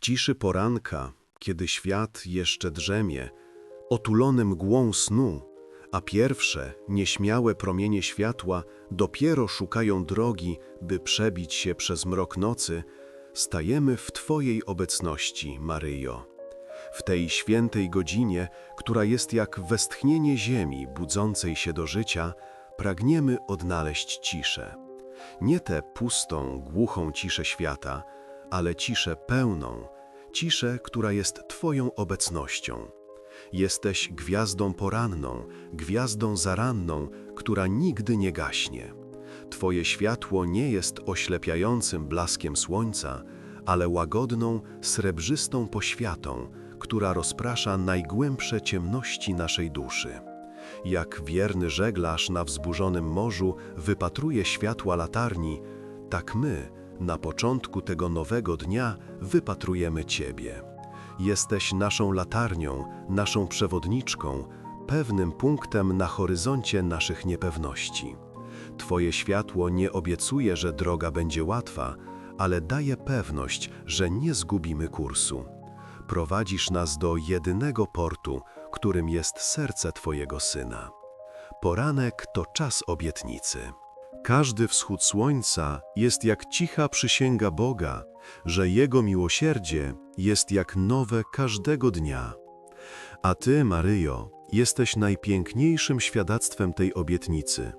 ciszy poranka, kiedy świat jeszcze drzemie, otulony mgłą snu, a pierwsze, nieśmiałe promienie światła dopiero szukają drogi, by przebić się przez mrok nocy, stajemy w Twojej obecności, Maryjo. W tej świętej godzinie, która jest jak westchnienie ziemi budzącej się do życia, pragniemy odnaleźć ciszę. Nie tę pustą, głuchą ciszę świata, ale ciszę pełną, ciszę, która jest Twoją obecnością. Jesteś gwiazdą poranną, gwiazdą zaranną, która nigdy nie gaśnie. Twoje światło nie jest oślepiającym blaskiem słońca, ale łagodną, srebrzystą poświatą, która rozprasza najgłębsze ciemności naszej duszy. Jak wierny żeglarz na wzburzonym morzu wypatruje światła latarni, tak my, na początku tego nowego dnia, wypatrujemy Ciebie. Jesteś naszą latarnią, naszą przewodniczką, pewnym punktem na horyzoncie naszych niepewności. Twoje światło nie obiecuje, że droga będzie łatwa, ale daje pewność, że nie zgubimy kursu. Prowadzisz nas do jedynego portu, którym jest serce Twojego Syna. Poranek to czas obietnicy. Każdy wschód słońca jest jak cicha przysięga Boga, że Jego miłosierdzie jest jak nowe każdego dnia. A Ty, Maryjo, jesteś najpiękniejszym świadectwem tej obietnicy.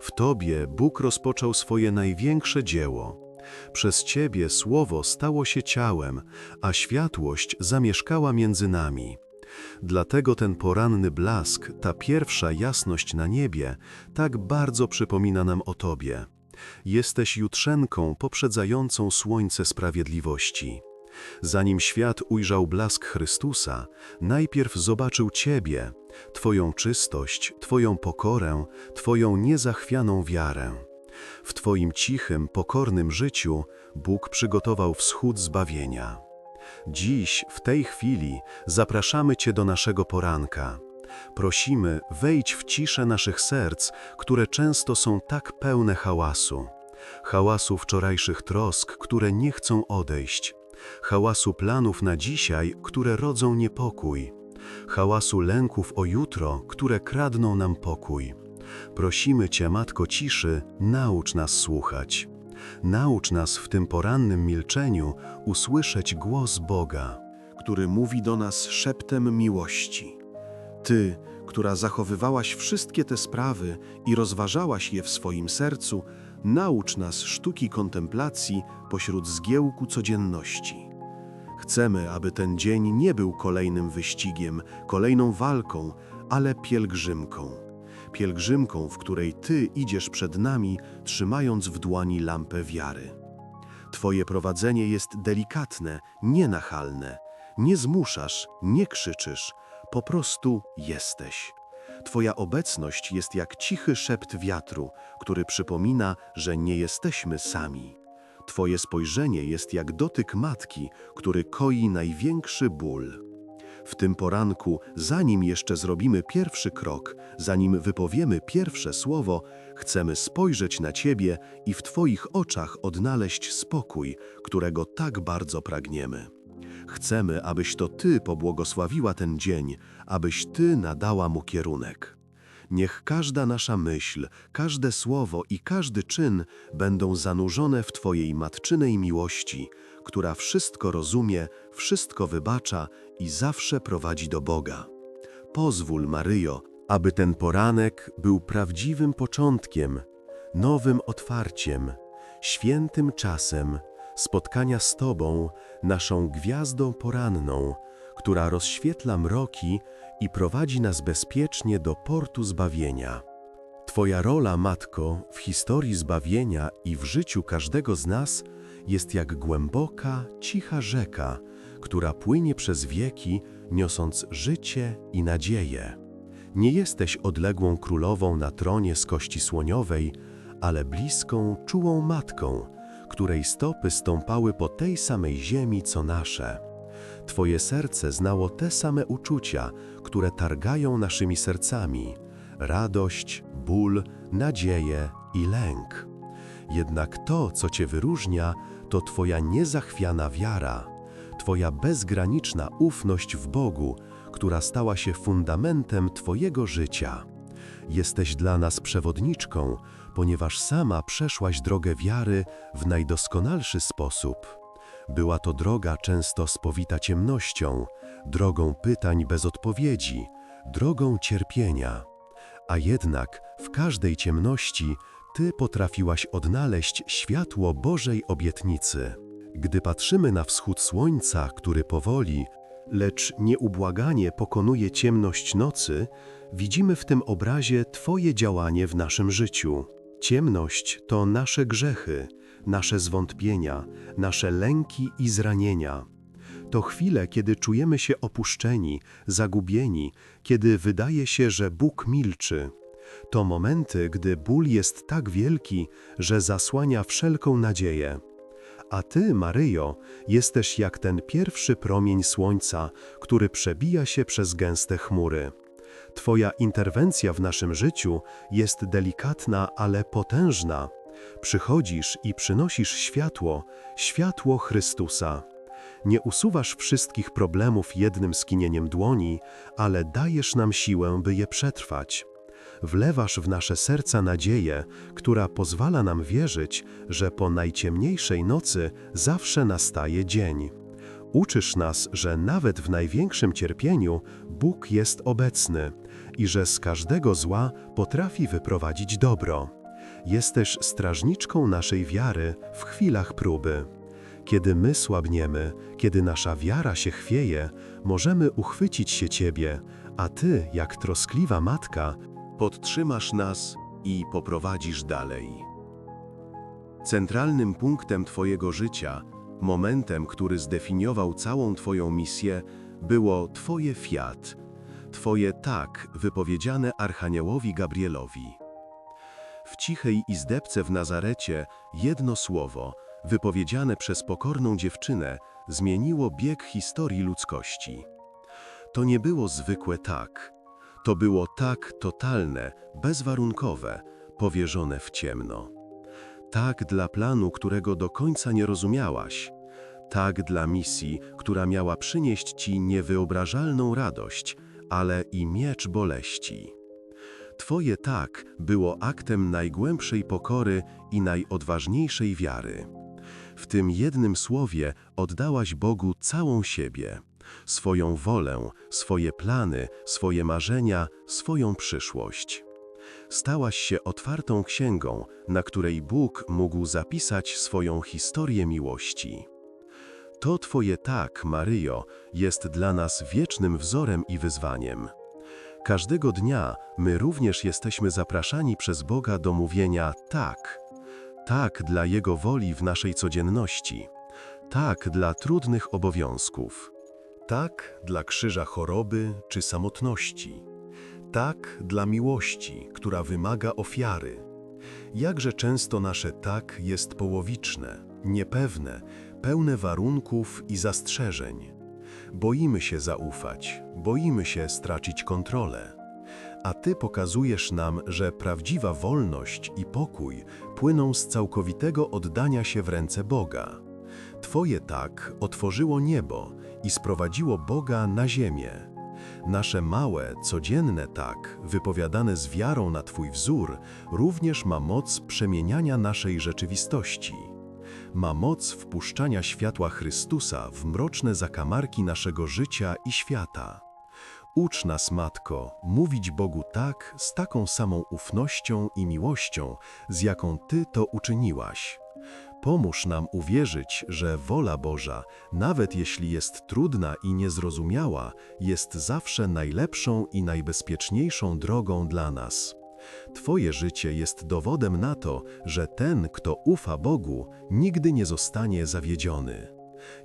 W Tobie Bóg rozpoczął swoje największe dzieło. Przez Ciebie Słowo stało się ciałem, a światłość zamieszkała między nami. Dlatego ten poranny blask, ta pierwsza jasność na niebie, tak bardzo przypomina nam o Tobie. Jesteś jutrzenką poprzedzającą słońce sprawiedliwości. Zanim świat ujrzał blask Chrystusa, najpierw zobaczył Ciebie, Twoją czystość, Twoją pokorę, Twoją niezachwianą wiarę. W Twoim cichym, pokornym życiu Bóg przygotował wschód zbawienia. Dziś, w tej chwili, zapraszamy Cię do naszego poranka. Prosimy, wejdź w ciszę naszych serc, które często są tak pełne hałasu. Hałasu wczorajszych trosk, które nie chcą odejść. Hałasu planów na dzisiaj, które rodzą niepokój. Hałasu lęków o jutro, które kradną nam pokój. Prosimy Cię, Matko Ciszy, naucz nas słuchać. Naucz nas w tym porannym milczeniu usłyszeć głos Boga, który mówi do nas szeptem miłości. Ty, która zachowywałaś wszystkie te sprawy i rozważałaś je w swoim sercu, naucz nas sztuki kontemplacji pośród zgiełku codzienności. Chcemy, aby ten dzień nie był kolejnym wyścigiem, kolejną walką, ale pielgrzymką pielgrzymką, w której Ty idziesz przed nami, trzymając w dłoni lampę wiary. Twoje prowadzenie jest delikatne, nienachalne. Nie zmuszasz, nie krzyczysz, po prostu jesteś. Twoja obecność jest jak cichy szept wiatru, który przypomina, że nie jesteśmy sami. Twoje spojrzenie jest jak dotyk matki, który koi największy ból. W tym poranku, zanim jeszcze zrobimy pierwszy krok, zanim wypowiemy pierwsze słowo, chcemy spojrzeć na Ciebie i w Twoich oczach odnaleźć spokój, którego tak bardzo pragniemy. Chcemy, abyś to Ty pobłogosławiła ten dzień, abyś Ty nadała mu kierunek. Niech każda nasza myśl, każde słowo i każdy czyn będą zanurzone w Twojej matczynej miłości, która wszystko rozumie, wszystko wybacza i zawsze prowadzi do Boga. Pozwól, Maryjo, aby ten poranek był prawdziwym początkiem, nowym otwarciem, świętym czasem spotkania z Tobą, naszą gwiazdą poranną, która rozświetla mroki i prowadzi nas bezpiecznie do portu zbawienia. Twoja rola, Matko, w historii zbawienia i w życiu każdego z nas jest jak głęboka, cicha rzeka, która płynie przez wieki, niosąc życie i nadzieję. Nie jesteś odległą królową na tronie z kości słoniowej, ale bliską, czułą matką, której stopy stąpały po tej samej ziemi co nasze. Twoje serce znało te same uczucia, które targają naszymi sercami: radość, ból, nadzieję i lęk. Jednak to, co Cię wyróżnia, to Twoja niezachwiana wiara. Twoja bezgraniczna ufność w Bogu, która stała się fundamentem Twojego życia. Jesteś dla nas przewodniczką, ponieważ sama przeszłaś drogę wiary w najdoskonalszy sposób. Była to droga często spowita ciemnością, drogą pytań bez odpowiedzi, drogą cierpienia. A jednak w każdej ciemności Ty potrafiłaś odnaleźć światło Bożej obietnicy. Gdy patrzymy na wschód słońca, który powoli, lecz nieubłaganie pokonuje ciemność nocy, widzimy w tym obrazie Twoje działanie w naszym życiu. Ciemność to nasze grzechy, nasze zwątpienia, nasze lęki i zranienia. To chwile, kiedy czujemy się opuszczeni, zagubieni, kiedy wydaje się, że Bóg milczy. To momenty, gdy ból jest tak wielki, że zasłania wszelką nadzieję. A Ty, Maryjo, jesteś jak ten pierwszy promień słońca, który przebija się przez gęste chmury. Twoja interwencja w naszym życiu jest delikatna, ale potężna. Przychodzisz i przynosisz światło, światło Chrystusa. Nie usuwasz wszystkich problemów jednym skinieniem dłoni, ale dajesz nam siłę, by je przetrwać. Wlewasz w nasze serca nadzieję, która pozwala nam wierzyć, że po najciemniejszej nocy zawsze nastaje dzień. Uczysz nas, że nawet w największym cierpieniu Bóg jest obecny i że z każdego zła potrafi wyprowadzić dobro. Jesteś strażniczką naszej wiary w chwilach próby. Kiedy my słabniemy, kiedy nasza wiara się chwieje, możemy uchwycić się Ciebie, a Ty, jak troskliwa matka, podtrzymasz nas i poprowadzisz dalej. Centralnym punktem Twojego życia, momentem, który zdefiniował całą Twoją misję, było Twoje fiat, Twoje tak wypowiedziane Archaniołowi Gabrielowi. W cichej izdebce w Nazarecie jedno słowo, wypowiedziane przez pokorną dziewczynę, zmieniło bieg historii ludzkości. To nie było zwykłe tak. To było tak totalne, bezwarunkowe, powierzone w ciemno. Tak dla planu, którego do końca nie rozumiałaś. Tak dla misji, która miała przynieść ci niewyobrażalną radość, ale i miecz boleści. Twoje tak było aktem najgłębszej pokory i najodważniejszej wiary. W tym jednym słowie oddałaś Bogu całą siebie, swoją wolę, swoje plany, swoje marzenia, swoją przyszłość. Stałaś się otwartą księgą, na której Bóg mógł zapisać swoją historię miłości. To Twoje tak, Maryjo, jest dla nas wiecznym wzorem i wyzwaniem. Każdego dnia my również jesteśmy zapraszani przez Boga do mówienia tak. Tak dla Jego woli w naszej codzienności. Tak dla trudnych obowiązków. Tak dla krzyża choroby czy samotności. Tak dla miłości, która wymaga ofiary. Jakże często nasze tak jest połowiczne, niepewne, pełne warunków i zastrzeżeń. Boimy się zaufać, boimy się stracić kontrolę. A Ty pokazujesz nam, że prawdziwa wolność i pokój płyną z całkowitego oddania się w ręce Boga. Twoje tak otworzyło niebo i sprowadziło Boga na ziemię. Nasze małe, codzienne tak, wypowiadane z wiarą na Twój wzór, również ma moc przemieniania naszej rzeczywistości ma moc wpuszczania światła Chrystusa w mroczne zakamarki naszego życia i świata. Ucz nas, Matko, mówić Bogu tak, z taką samą ufnością i miłością, z jaką Ty to uczyniłaś. Pomóż nam uwierzyć, że wola Boża, nawet jeśli jest trudna i niezrozumiała, jest zawsze najlepszą i najbezpieczniejszą drogą dla nas. Twoje życie jest dowodem na to, że ten, kto ufa Bogu, nigdy nie zostanie zawiedziony.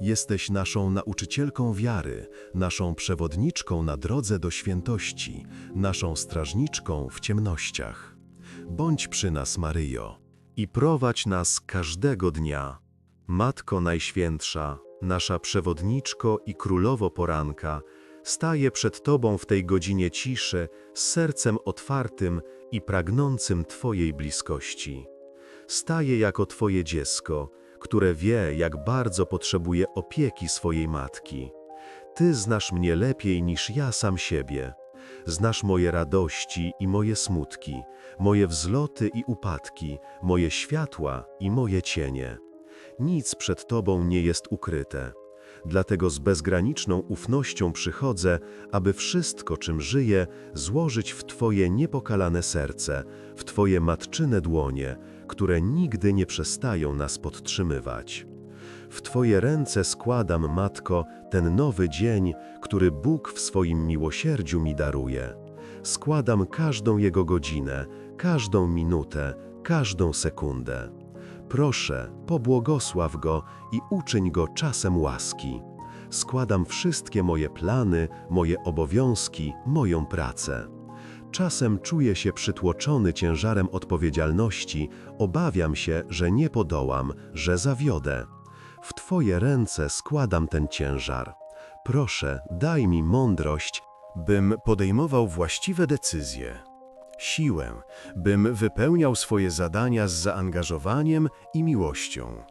Jesteś naszą nauczycielką wiary, naszą przewodniczką na drodze do świętości, naszą strażniczką w ciemnościach. Bądź przy nas, Maryjo, i prowadź nas każdego dnia. Matko Najświętsza, nasza przewodniczko i królowo poranka, staję przed Tobą w tej godzinie ciszy, z sercem otwartym i pragnącym Twojej bliskości. Staję jako Twoje dziecko, które wie, jak bardzo potrzebuje opieki swojej matki. Ty znasz mnie lepiej niż ja sam siebie. Znasz moje radości i moje smutki, moje wzloty i upadki, moje światła i moje cienie. Nic przed Tobą nie jest ukryte. Dlatego z bezgraniczną ufnością przychodzę, aby wszystko, czym żyję, złożyć w Twoje niepokalane serce, w Twoje matczyne dłonie, które nigdy nie przestają nas podtrzymywać. W Twoje ręce składam, Matko, ten nowy dzień, który Bóg w swoim miłosierdziu mi daruje. Składam każdą Jego godzinę, każdą minutę, każdą sekundę. Proszę, pobłogosław Go i uczyń Go czasem łaski. Składam wszystkie moje plany, moje obowiązki, moją pracę. Czasem czuję się przytłoczony ciężarem odpowiedzialności, obawiam się, że nie podołam, że zawiodę. Twoje ręce składam ten ciężar. Proszę, daj mi mądrość, bym podejmował właściwe decyzje, siłę, bym wypełniał swoje zadania z zaangażowaniem i miłością,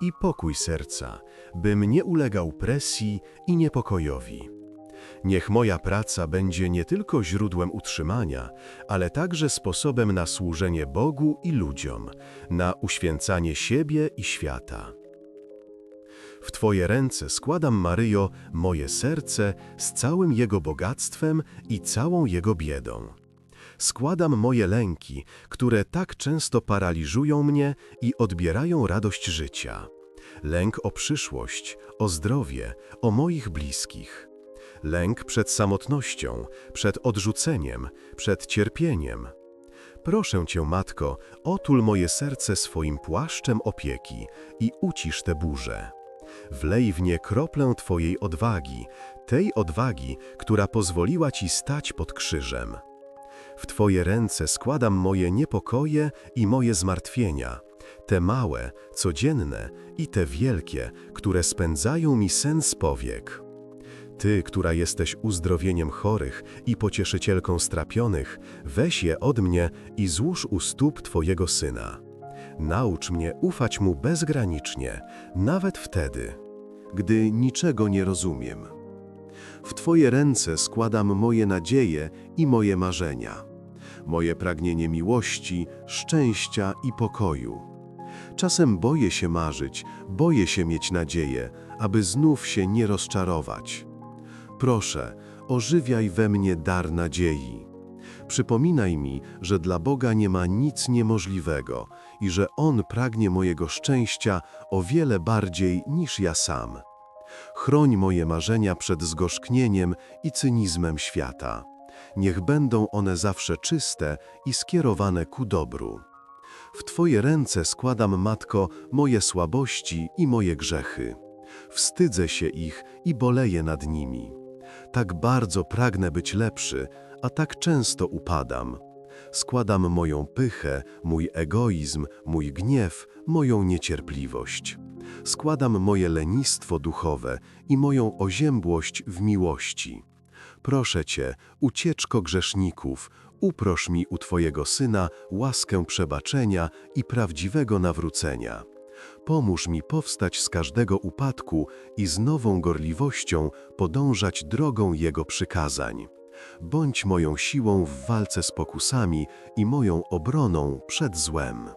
i pokój serca, bym nie ulegał presji i niepokojowi. Niech moja praca będzie nie tylko źródłem utrzymania, ale także sposobem na służenie Bogu i ludziom, na uświęcanie siebie i świata. W Twoje ręce składam, Maryjo, moje serce z całym jego bogactwem i całą jego biedą. Składam moje lęki, które tak często paraliżują mnie i odbierają radość życia. Lęk o przyszłość, o zdrowie, o moich bliskich. Lęk przed samotnością, przed odrzuceniem, przed cierpieniem. Proszę Cię, Matko, otul moje serce swoim płaszczem opieki i ucisz tę burzę. Wlej w nie kroplę Twojej odwagi, tej odwagi, która pozwoliła Ci stać pod krzyżem. W Twoje ręce składam moje niepokoje i moje zmartwienia, te małe, codzienne i te wielkie, które spędzają mi sen z powiek. Ty, która jesteś uzdrowieniem chorych i pocieszycielką strapionych, weź je od mnie i złóż u stóp Twojego Syna. Naucz mnie ufać Mu bezgranicznie, nawet wtedy, gdy niczego nie rozumiem. W Twoje ręce składam moje nadzieje i moje marzenia, moje pragnienie miłości, szczęścia i pokoju. Czasem boję się marzyć, boję się mieć nadzieję, aby znów się nie rozczarować. Proszę, ożywiaj we mnie dar nadziei. Przypominaj mi, że dla Boga nie ma nic niemożliwego i że On pragnie mojego szczęścia o wiele bardziej niż ja sam. Chroń moje marzenia przed zgorzknieniem i cynizmem świata. Niech będą one zawsze czyste i skierowane ku dobru. W Twoje ręce składam, Matko, moje słabości i moje grzechy. Wstydzę się ich i boleję nad nimi. Tak bardzo pragnę być lepszy, a tak często upadam. Składam moją pychę, mój egoizm, mój gniew, moją niecierpliwość. Składam moje lenistwo duchowe i moją oziębłość w miłości. Proszę Cię, ucieczko grzeszników, uprosz mi u Twojego Syna łaskę przebaczenia i prawdziwego nawrócenia. Pomóż mi powstać z każdego upadku i z nową gorliwością podążać drogą Jego przykazań. Bądź moją siłą w walce z pokusami i moją obroną przed złem.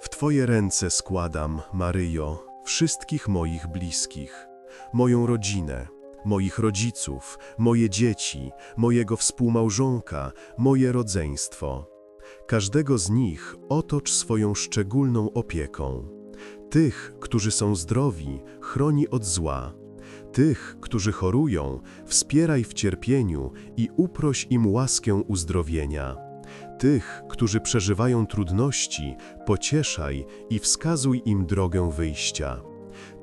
W Twoje ręce składam, Maryjo, wszystkich moich bliskich, moją rodzinę, moich rodziców, moje dzieci, mojego współmałżonka, moje rodzeństwo. Każdego z nich otocz swoją szczególną opieką. Tych, którzy są zdrowi, chroni od zła. Tych, którzy chorują, wspieraj w cierpieniu i uproś im łaskę uzdrowienia. Tych, którzy przeżywają trudności, pocieszaj i wskazuj im drogę wyjścia.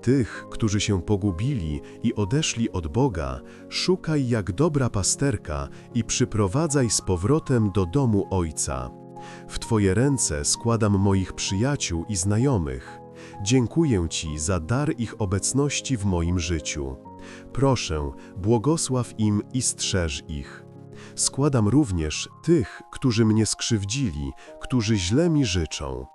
Tych, którzy się pogubili i odeszli od Boga, szukaj jak dobra pasterka i przyprowadzaj z powrotem do domu Ojca. W Twoje ręce składam moich przyjaciół i znajomych. Dziękuję Ci za dar ich obecności w moim życiu. Proszę, błogosław im i strzeż ich. Składam również tych, którzy mnie skrzywdzili, którzy źle mi życzą.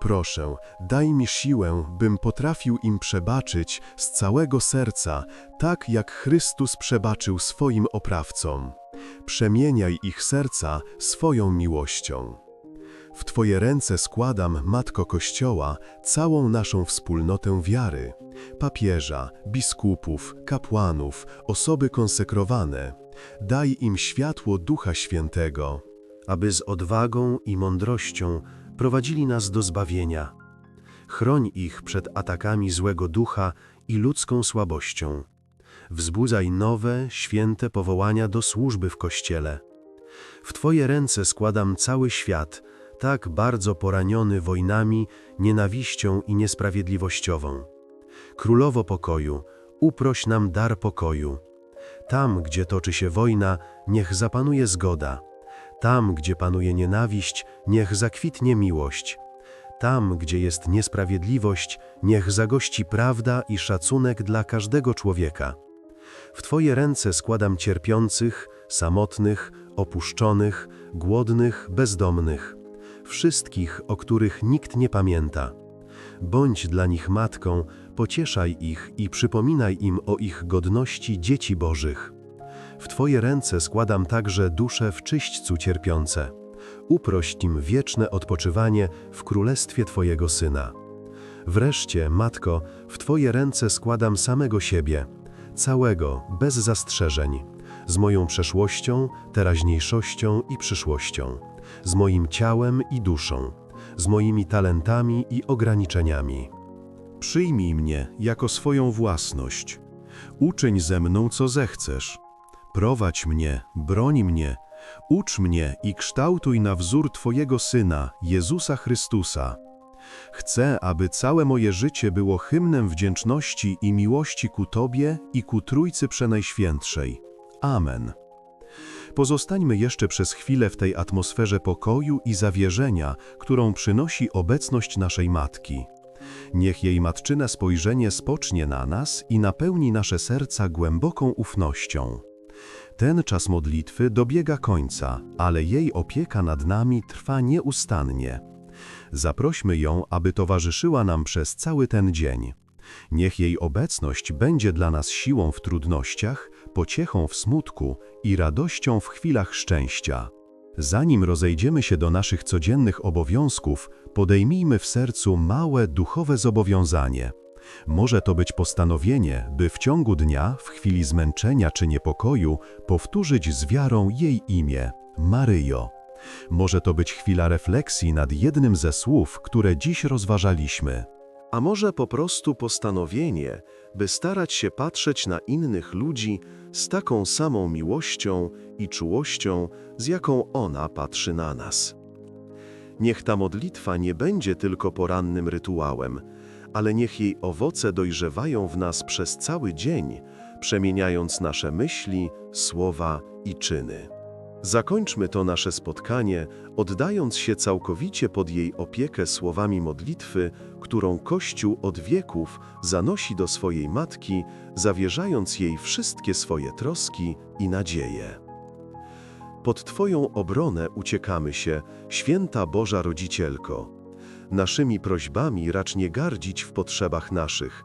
Proszę, daj mi siłę, bym potrafił im przebaczyć z całego serca, tak jak Chrystus przebaczył swoim oprawcom. Przemieniaj ich serca swoją miłością. W Twoje ręce składam, Matko Kościoła, całą naszą wspólnotę wiary, papieża, biskupów, kapłanów, osoby konsekrowane. Daj im światło Ducha Świętego, aby z odwagą i mądrością prowadzili nas do zbawienia. Chroń ich przed atakami złego ducha i ludzką słabością. Wzbudzaj nowe, święte powołania do służby w Kościele. W Twoje ręce składam cały świat, tak bardzo poraniony wojnami, nienawiścią i niesprawiedliwościową. Królowo pokoju, uproś nam dar pokoju. Tam, gdzie toczy się wojna, niech zapanuje zgoda. Tam, gdzie panuje nienawiść, niech zakwitnie miłość. Tam, gdzie jest niesprawiedliwość, niech zagości prawda i szacunek dla każdego człowieka. W Twoje ręce składam cierpiących, samotnych, opuszczonych, głodnych, bezdomnych, wszystkich, o których nikt nie pamięta. Bądź dla nich matką, pocieszaj ich i przypominaj im o ich godności dzieci Bożych. W Twoje ręce składam także dusze w czyśćcu cierpiące. Uprość im wieczne odpoczywanie w królestwie Twojego Syna. Wreszcie, Matko, w Twoje ręce składam samego siebie, całego, bez zastrzeżeń, z moją przeszłością, teraźniejszością i przyszłością, z moim ciałem i duszą, z moimi talentami i ograniczeniami. Przyjmij mnie jako swoją własność. Uczyń ze mną, co zechcesz. Prowadź mnie, broń mnie, ucz mnie i kształtuj na wzór Twojego Syna, Jezusa Chrystusa. Chcę, aby całe moje życie było hymnem wdzięczności i miłości ku Tobie i ku Trójcy Przenajświętszej. Amen. Pozostańmy jeszcze przez chwilę w tej atmosferze pokoju i zawierzenia, którą przynosi obecność naszej Matki. Niech jej matczyne spojrzenie spocznie na nas i napełni nasze serca głęboką ufnością. Ten czas modlitwy dobiega końca, ale jej opieka nad nami trwa nieustannie. Zaprośmy ją, aby towarzyszyła nam przez cały ten dzień. Niech jej obecność będzie dla nas siłą w trudnościach, pociechą w smutku i radością w chwilach szczęścia. Zanim rozejdziemy się do naszych codziennych obowiązków, podejmijmy w sercu małe duchowe zobowiązanie. Może to być postanowienie, by w ciągu dnia, w chwili zmęczenia czy niepokoju, powtórzyć z wiarą jej imię Maryjo. Może to być chwila refleksji nad jednym ze słów, które dziś rozważaliśmy. A może po prostu postanowienie, by starać się patrzeć na innych ludzi z taką samą miłością i czułością, z jaką ona patrzy na nas. Niech ta modlitwa nie będzie tylko porannym rytuałem, ale niech jej owoce dojrzewają w nas przez cały dzień, przemieniając nasze myśli, słowa i czyny. Zakończmy to nasze spotkanie, oddając się całkowicie pod jej opiekę słowami modlitwy, którą Kościół od wieków zanosi do swojej matki, zawierzając jej wszystkie swoje troski i nadzieje. Pod Twoją obronę uciekamy się, święta Boża Rodzicielko. Naszymi prośbami racz nie gardzić w potrzebach naszych,